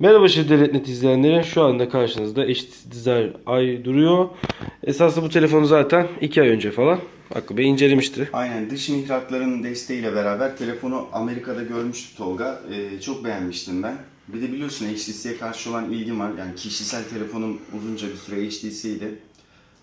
Merhaba Şiddet izleyenleri. Şu anda karşınızda Desire Ay duruyor. Esasında bu telefonu zaten 2 ay önce falan Hakkı Bey incelemişti. Aynen dış mihrakların desteğiyle beraber telefonu Amerika'da görmüştük Tolga. Ee, çok beğenmiştim ben. Bir de biliyorsun HTC'ye karşı olan ilgim var. Yani kişisel telefonum uzunca bir süre HTC'ydi.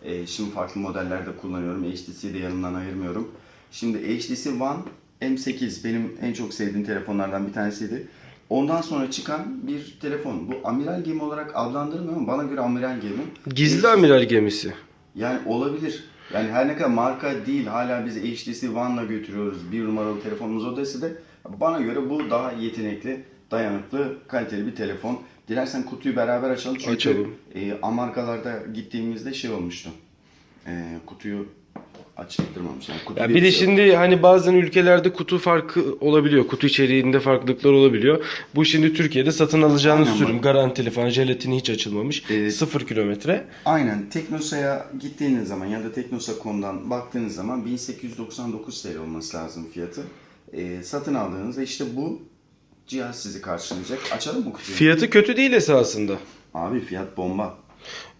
Ee, şimdi farklı modellerde kullanıyorum. HTC'yi de yanımdan ayırmıyorum. Şimdi HTC One M8 benim en çok sevdiğim telefonlardan bir tanesiydi. Ondan sonra çıkan bir telefon. Bu amiral gemi olarak adlandırmıyor ama bana göre amiral gemi. Gizli amiral gemisi. Yani olabilir. Yani her ne kadar marka değil hala biz HTC One'la götürüyoruz. Bir numaralı telefonumuz o dese de bana göre bu daha yetenekli, dayanıklı, kaliteli bir telefon. Dilersen kutuyu beraber açalım çünkü Açalım. E, Amerikalarda gittiğimizde şey olmuştu. E, kutuyu açtırmamış. Yani kutu Ya bir de şey- şimdi hani bazen ülkelerde kutu farkı olabiliyor. Kutu içeriğinde farklılıklar olabiliyor. Bu şimdi Türkiye'de satın alacağınız Aynen sürüm. bak. Garantili falan. Jelatini hiç açılmamış. Evet. Sıfır kilometre. Aynen Teknosa'ya gittiğiniz zaman ya da Teknosa.com'dan baktığınız zaman 1899 TL olması lazım fiyatı. E, satın aldığınızda işte bu cihaz sizi karşılayacak. Açalım mı kutuyu? Fiyatı kötü değil esasında. Abi fiyat bomba.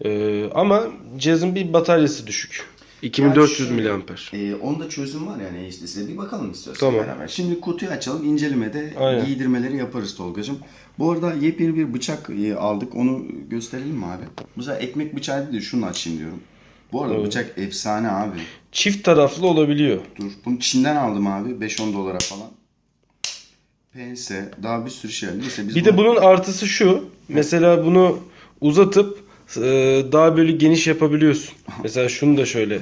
Ee, ama cihazın bir bataryası düşük. 2400 Yani miliamper. Ee, onda çözüm var yani HTC'de. Bir bakalım istiyorsan Tamam. beraber. Şimdi kutuyu açalım. incelemede Aynen. giydirmeleri yaparız Tolgacığım. Bu arada yepyeni bir bıçak e, aldık. Onu gösterelim mi abi? Bu sefer ekmek bıçağı değil de şunu açayım diyorum. Bu arada bıçak efsane abi. Çift taraflı olabiliyor. Dur. Bunu Çin'den aldım abi. 5-10 dolara falan. Pense. Daha bir sürü şey. Neyse biz Bir de bunun artısı şu. Mesela bunu uzatıp e, daha böyle geniş yapabiliyorsun. Mesela şunu da şöyle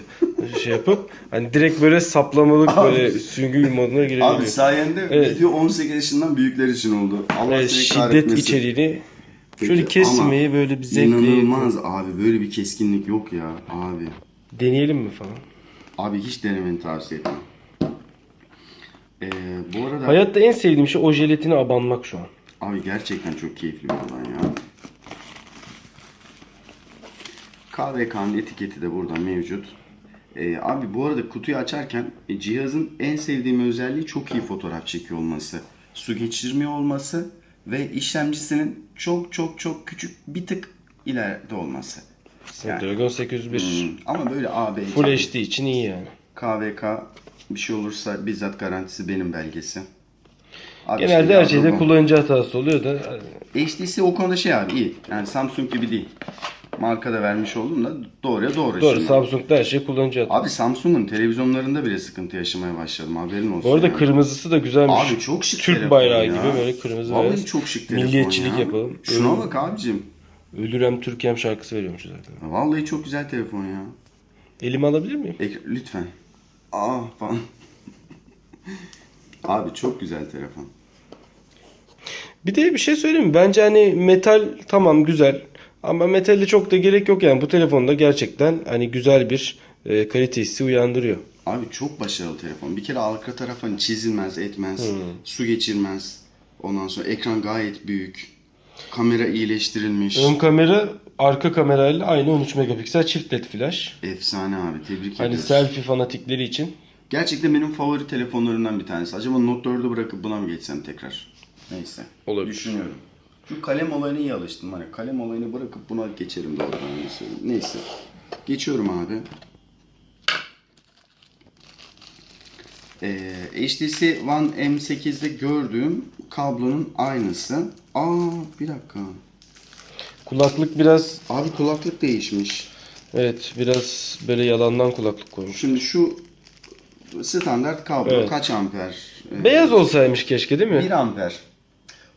şey yapıp hani direkt böyle saplamalık böyle süngü moduna girebiliyor. Abi sayende Evet. video 18 yaşından büyükler için oldu. Allah Evet, şiddet içeriğini Peki, şöyle kesmeyi böyle bir zevkle İnanılmaz abi böyle bir keskinlik yok ya abi. deneyelim mi falan. Abi hiç denemeni tavsiye etmem. Ee, bu arada Hayatta en sevdiğim şey o jelatine abanmak şu an. abi gerçekten çok keyifli bir alan ya. KVK'nın etiketi de burada mevcut. Ee, abi bu arada kutuyu açarken e, cihazın en sevdiğim özelliği çok iyi fotoğraf çekiyor olması. Su geçirmiyor olması ve işlemcisinin çok çok çok küçük bir tık ileride olması. Yani- Snapdragon 801 Hmm, ama böyle AB Full HD için iyi yani. KVK bir şey olursa bizzat garantisi benim belgesi. Abi Genelde işte her şeyde kullanıcı hatası oluyor da HTC o konuda şey abi iyi. Yani Samsung gibi değil. Marka da vermiş oldum da doğruya doğru. doğru şimdi. Samsung'da her şey kullanıcı hatası. Abi Samsung'un televizyonlarında bile sıkıntı yaşamaya başladım haberin olsun. Bu arada ya. kırmızısı da güzelmiş. Abi çok şık Türk bayrağı ya. gibi böyle kırmızı Vallahi beyaz. çok şık telefon Milliyetçilik ya. yapalım. Şuna Ölüm- bak abicim. Ölürem Türkiye'm şarkısı veriyormuş zaten. Vallahi çok güzel telefon ya. Elime alabilir miyim? Ek- lütfen. Aa falan. Abi çok güzel telefon. Bir de bir şey söyleyeyim mi? Bence hani metal tamam güzel. Ama metali çok da gerek yok yani. Bu telefonda gerçekten hani güzel bir e, kalite hissi uyandırıyor. Abi çok başarılı telefon. Bir kere arka taraf hani çizilmez, etmez, su geçirmez. Ondan sonra ekran gayet büyük. Kamera iyileştirilmiş. Ön kamera arka kamerayla aynı 13 megapiksel çift led flash. Efsane abi tebrik Hani ediyoruz. selfie fanatikleri için. Gerçekten benim favori telefonlarımdan bir tanesi. Acaba Note 4'ü bırakıp buna mı geçsem tekrar? Neyse. Olabilir. Düşünüyorum. Şu kalem olayına iyi alıştım. Hani kalem olayını bırakıp buna geçerim doğrudan. Neyse. Geçiyorum abi. Ee, HTC One M8'de gördüğüm kablonun aynısı. Aa bir dakika. Kulaklık biraz Abi kulaklık değişmiş. evet biraz böyle yalandan kulaklık koymuş. Şimdi şu standart kablo Evet. kaç amper? Ee, Beyaz olsaymış keşke değil mi? 1 amper.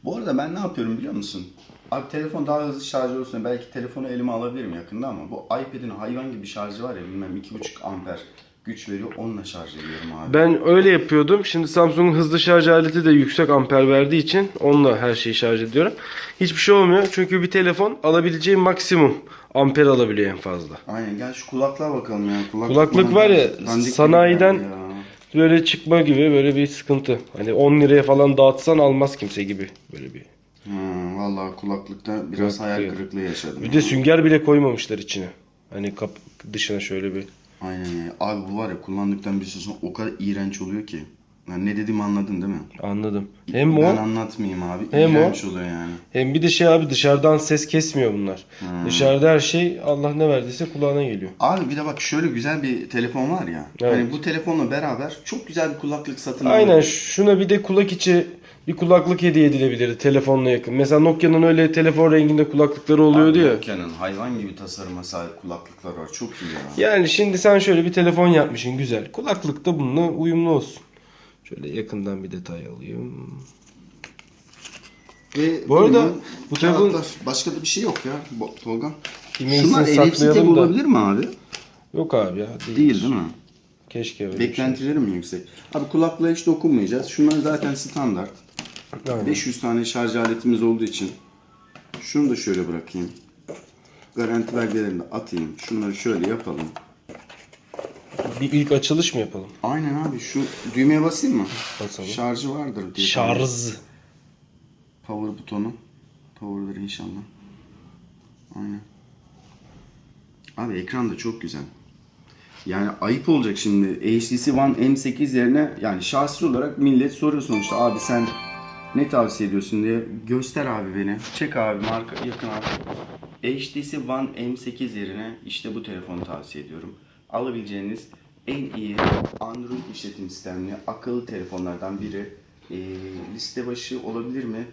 Bu arada ben ne yapıyorum biliyor musun? Abi telefon daha hızlı şarj olsun. Belki telefonu elime alabilirim yakında ama bu iPad'in hayvan gibi şarjı var ya bilmem 2,5 amper güç veriyor. Onunla şarj ediyorum abi. Ben öyle yapıyordum. Şimdi Samsung'un hızlı şarj aleti de yüksek amper verdiği için onunla her şeyi şarj ediyorum. Hiçbir şey olmuyor. Çünkü bir telefon alabileceği maksimum amper alabiliyor en fazla. Aynen gel şu kulaklığa bakalım ya. Kulaklık, Kulaklık var ya, sanayiden- ya. Böyle çıkma gibi böyle bir sıkıntı. Hani 10 liraya falan dağıtsan almaz kimse gibi böyle bir. Hmm, vallahi kulaklıkta biraz hayal Kulaklığı. kırıklığı yaşadım. Bir de sünger bile koymamışlar içine. Hani kap dışına şöyle bir. Aynen ya. Abi bu var ya kullandıktan bir süre sonra o kadar iğrenç oluyor ki. Yani ne dediğimi anladın değil mi? Anladım. Hem o Ben anlatmayayım abi. Hem o- İğrenç oluyor yani. hem bir de şey abi dışarıdan ses kesmiyor bunlar. Dışarıda her şey Allah ne verdiyse kulağına geliyor. Abi bir de bak şöyle güzel bir telefon var ya. Evet. Hani bu telefonla beraber çok güzel bir kulaklık satın Aynen alabilir. şuna bir de kulak içi bir kulaklık hediye edilebilirdi telefonla yakın. Mesela Nokia'nın öyle telefon renginde kulaklıkları oluyordu ya. Nokia'nın hayvan gibi tasarıma sahip kulaklıklar var. Çok iyi ya. Yani şimdi sen şöyle bir telefon yapmışsın güzel. Kulaklık da bununla uyumlu olsun. Şöyle yakından bir detay alayım. Ve Bu arada bu kağıtlar, başka da bir şey yok ya Tolga. Şunlar NFC da. olabilir mi abi? Yok abi ya değil. Değil değil mi? Keşke öyle şey. Beklentilerim mi yüksek? Abi kulaklığa hiç dokunmayacağız. Şunlar zaten standart. Aynen. 500 tane şarj aletimiz olduğu için şunu da şöyle bırakayım. Garanti belgelerini de atayım. Şunları şöyle yapalım. Bir ilk açılış mı yapalım? Aynen abi şu düğmeye basayım mı? Basalım. Şarjı vardır diye. Şarj. Power butonu. Power'dır inşallah. Aynen. Abi ekran da çok güzel. Yani ayıp olacak şimdi. HTC One M8 yerine yani şahsi olarak millet soruyor sonuçta. Abi sen ne tavsiye ediyorsun diye. Göster abi beni. Çek abi marka yakın abi. HTC One M8 yerine işte bu telefonu tavsiye ediyorum. Alabileceğiniz en iyi Android işletim sistemli akıllı telefonlardan biri. Ee, liste başı olabilir mi?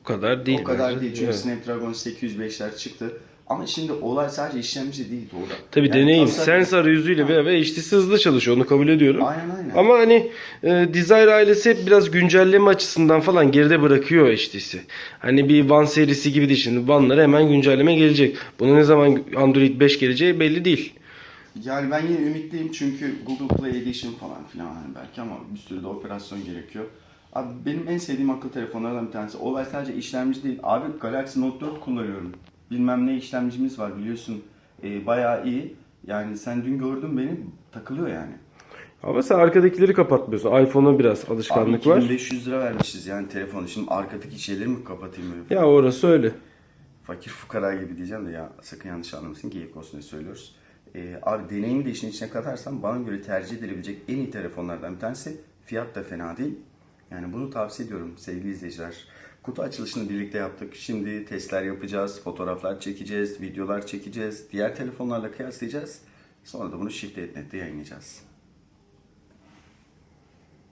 O kadar değil. o kadar bence. değil çünkü Evet. Snapdragon 805'ler çıktı. Ama şimdi olay sadece işlemci değil Tolga. Tabii Yani deneyim. tasarım- Sens arayüzüyle beraber HTC hızlı çalışıyor. Onu kabul ediyorum. Aynen aynen. Ama hani e, Desire ailesi hep biraz güncelleme açısından falan geride bırakıyor HTC. Hani bir One serisi gibi değil. Şimdi One'lara hemen güncelleme gelecek. Bunu ne zaman Android 5 geleceği belli değil. Yani ben yine ümitliyim çünkü Google Play Edition falan filan hani belki ama bir sürü de operasyon gerekiyor. Abi benim en sevdiğim akıllı telefonlardan bir tanesi. Olay sadece işlemci değil. Abi Galaxy Note 4 kullanıyorum. Bilmem ne işlemcimiz var biliyorsun. Ee, bayağı iyi. Yani sen dün gördün beni takılıyor yani. Ama sen arkadakileri kapatmıyorsun. iPhone'a biraz alışkanlık Abi var. 2500 lira vermişiz yani telefonu. Şimdi arkadaki şeyleri mi kapatayım böyle? Ya orası öyle. fakir fukara gibi diyeceğim de ya sakın yanlış anlamasın geyik olsun diye söylüyoruz. Abi deneyimi de işin içine katarsan bana göre tercih edilebilecek en iyi telefonlardan bir tanesi. Fiyat da fena değil. Yani bunu tavsiye ediyorum sevgili izleyiciler. Kutu açılışını birlikte yaptık. Şimdi testler yapacağız, fotoğraflar çekeceğiz, videolar çekeceğiz. Diğer telefonlarla kıyaslayacağız. Sonra da bunu Shift.net'te yayınlayacağız.